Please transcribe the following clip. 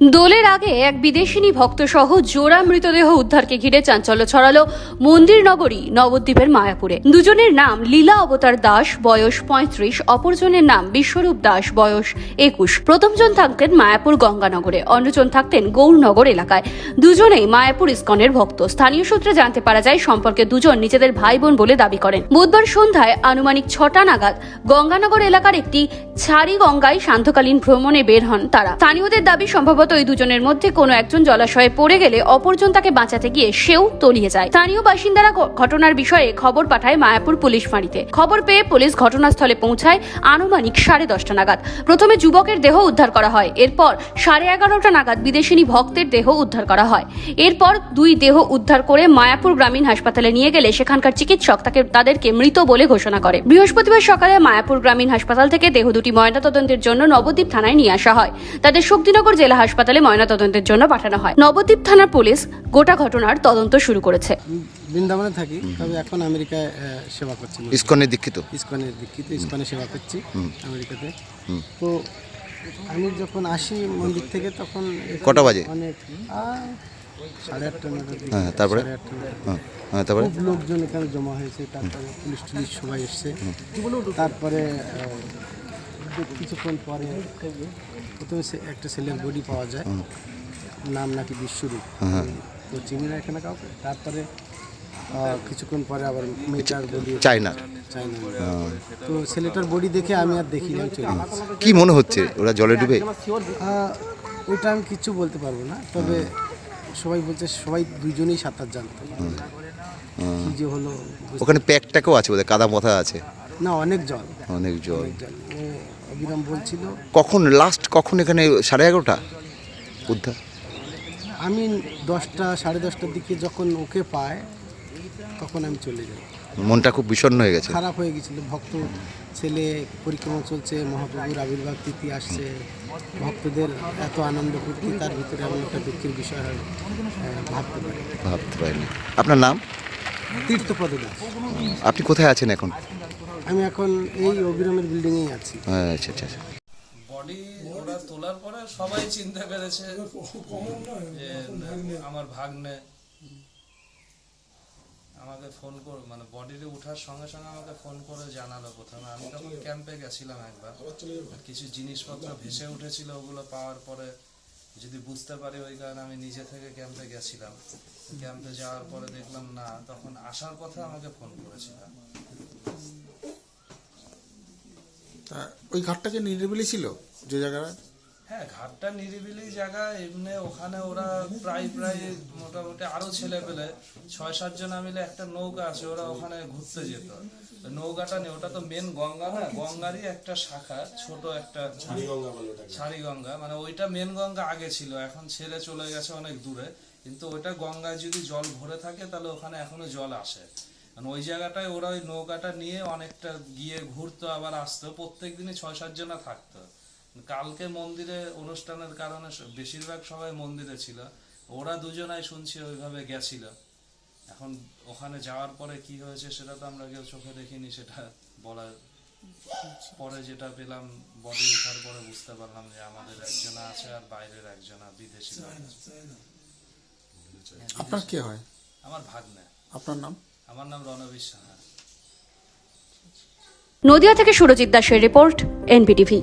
দোলের আগে এক বিদেশিনী ভক্ত সহ জোড়া মৃতদেহ উদ্ধারকে ঘিরে চাঞ্চল্য ছড়ালো মন্দির নগরী নবদ্বীপের মায়াপুরে। দুজনের নাম লীলা অবতার দাস, বয়স পঁয়ত্রিশ, অপরজনের নাম বিশ্বরূপ দাস, বয়স একুশ। প্রথমজন থাকতেন মায়াপুর গঙ্গানগরে, অন্যজন থাকতেন গৌরনগর এলাকায়। দুজনেই মায়াপুর ইস্কনের ভক্ত। স্থানীয় সূত্রে জানতে পারা যায়, সম্পর্কে দুজন নিজেদের ভাই বোন বলে দাবি করেন। বুধবার সন্ধ্যায় আনুমানিক ছটা নাগাদ গঙ্গানগর এলাকার একটি ছাড়ি গঙ্গায় সান্ধ্যকালীন ভ্রমণে বের হন তারা। স্থানীয়দের দাবি সম্ভবত ওই দুজনের মধ্যে কোনো একজন জলাশয়ে পড়ে গেলে অপরজন তাকে বাঁচাতে গিয়ে সেও তলিয়ে যায়। স্থানীয় বাসিন্দারা ঘটনার বিষয়ে খবর পাঠায় মায়াপুর পুলিশ ফাঁড়িতে। খবর পেয়ে পুলিশ ঘটনাস্থলে পৌঁছায় আনুমানিক সাড়ে দশটা নাগাদ। প্রথমে যুবকের দেহ উদ্ধার করা হয়। এরপর সাড়ে এগারোটা নাগাদ বিদেশিনী ভক্তের দেহ উদ্ধার করা হয়। এরপর দুই দেহ উদ্ধার করে মায়াপুর গ্রামীণ হাসপাতালে নিয়ে গেলে সেখানকার চিকিৎসক তাকে তাদেরকে মৃত বলে ঘোষণা করে। বৃহস্পতিবার সকালে মায়াপুর গ্রামীণ হাসপাতাল থেকে দেহ দুটি ময়নাতদন্তের জন্য নবদ্বীপ থানায় নিয়ে আসা হয়। তাদের শক্তিনগর জেলা হাসপাতালে ময়নাতদন্তের জন্য পাঠানো হয়। নবদ্বীপ থানার পুলিশ গোটা ঘটনার তদন্ত শুরু করেছে। বৃন্দাবনে থাকি তবে এখন আমেরিকায় সেবা করছি। ইস্কনের দীক্ষিত? ইস্কনের দীক্ষিত ইস্কনে সেবা করছি আমেরিকাতে। তো আমি যখন আসি মন্দির থেকে তখন কটা বাজে? অনেক সাড়ে আটটা নাগাদ হ্যাঁ, তারপরে? হ্যাঁ হ্যাঁ তারপরে? লোকজন এখানে জমা হয়েছে তারপরে পুলিশ টুলিশ সবাই এসছে। তারপরে কিছুক্ষণ পরে প্রথমে সে- একটা ছেলের বডি পাওয়া যায়। নাম নাকি বিশ্বরূপ। তো চিনি না এখানে কাউকে? তারপরে কিছুক্ষণ পরে আবার মেয়েটার বডি চায়নার। চাই না তো ছেলেটার বডি দেখে আমি আর দেখি না কি মনে হচ্ছে? ওরা জলে ডুবে? ওইটা আমি কিচ্ছু বলতে পারব না তবে সবাই বলছে সবাই দুজনেই সাঁতার জানতো। কি যে হলো ওখানে প্যাকটাকেও আছে ওদের কাদা মথা আছে। না অনেক জল। অনেক জল। অবিরাম বলছিল। কখন লাস্ট কখন এখানে সাড়ে এগারোটা? উদ্ধার আমি দশটা সাড়ে দশটার দিকে যখন ওকে পায় তখন আমি চলে যাই। মনটা খুব বিষণ্ণ হয়ে গেছে। খারাপ হয়ে গেছিল। ভক্ত ছেলে পরিক্রমা চলছে মহাপ্রভুর আবির্ভাব তিথি আসছে। ভক্তদের এত আনন্দ ফুর্তি তার ভিতরে এমন একটা দুঃখের বিষয় হয় ভাবতে পারি ভাবতে পারিনি। আপনার নাম? তীর্থপদ আপনি কোথায় আছেন এখন? আমি এখন এই অবিরামের বিল্ডিংয়েই আছি। হ্যাঁ, আচ্ছা আচ্ছা আচ্ছা। বডি ওরা তোলার পরে সবাই চিনতে পেরেছে যে আমার ভাগ্নে আমাকে ফোন করে মানে বডিতে ওঠার সঙ্গে সঙ্গে আমাকে ফোন করে জানালো প্রথমে। আমি তখন ক্যাম্পে গেছিলাম একবার। কিছু জিনিসপত্র ভেসে উঠেছিল ওগুলো পাওয়ার পরে যদি বুঝতে পারি ওই কারণে আমি নিজে থেকে ক্যাম্পে গেছিলাম। ক্যাম্পে যাওয়ার পরে দেখলাম না তখন আসার কথা আমাকে ফোন করেছিলাম তা ওই ঘাটটা যে নিরিবিলি ছিল যে জায়গাটা? হ্যাঁ ঘাটটা নিরিবিলি জায়গা এমনি ওখানে ওরা প্রায় প্রায় মোটামুটি আরও ছেলে পেলে ছয় সাত জনা মিলে একটা নৌকা আছে ওরা ওখানে ঘুরতে যেত। নৌকাটা নেই ওটা তো মেন গঙ্গা না গঙ্গারই একটা শাখা ছোট একটা ছাড়ি গঙ্গা মানে ওইটা মেন গঙ্গা আগে ছিল এখন ছেড়ে চলে গেছে অনেক দূরে কিন্তু ওইটা গঙ্গায় যদি জল ভরে থাকে তাহলে ওখানে এখনও জল আসে। মানে ওই জায়গাটায় ওরা ওই নৌকাটা নিয়ে অনেকটা গিয়ে ঘুরতো আবার আসতো। প্রত্যেক দিনই ছয় সাত জনা থাকতো। কালকে মন্দিরে অনুষ্ঠানের কারণে বেশিরভাগ সবাই মন্দিরে ছিল। ওরা দুজনাই শুনছি ওইভাবে গেছিল। এখন ওখানে যাওয়ার পরে কি হয়েছে সেটা তো আমরা কেউ চোখে দেখিনি সেটা বলার পরে যেটা পেলাম বডি ওঠার পরে বুঝতে পারলাম যে আমাদের একজনা আছে আর বাইরের একজনা বিদেশি আছে। আপনার কে হয়? আমার ভাগ্নে। আপনার নাম? আমার নাম রণবীর সাহা নদিয়া থেকে সুরজিৎ দাসের রিপোর্ট এনপিটিভি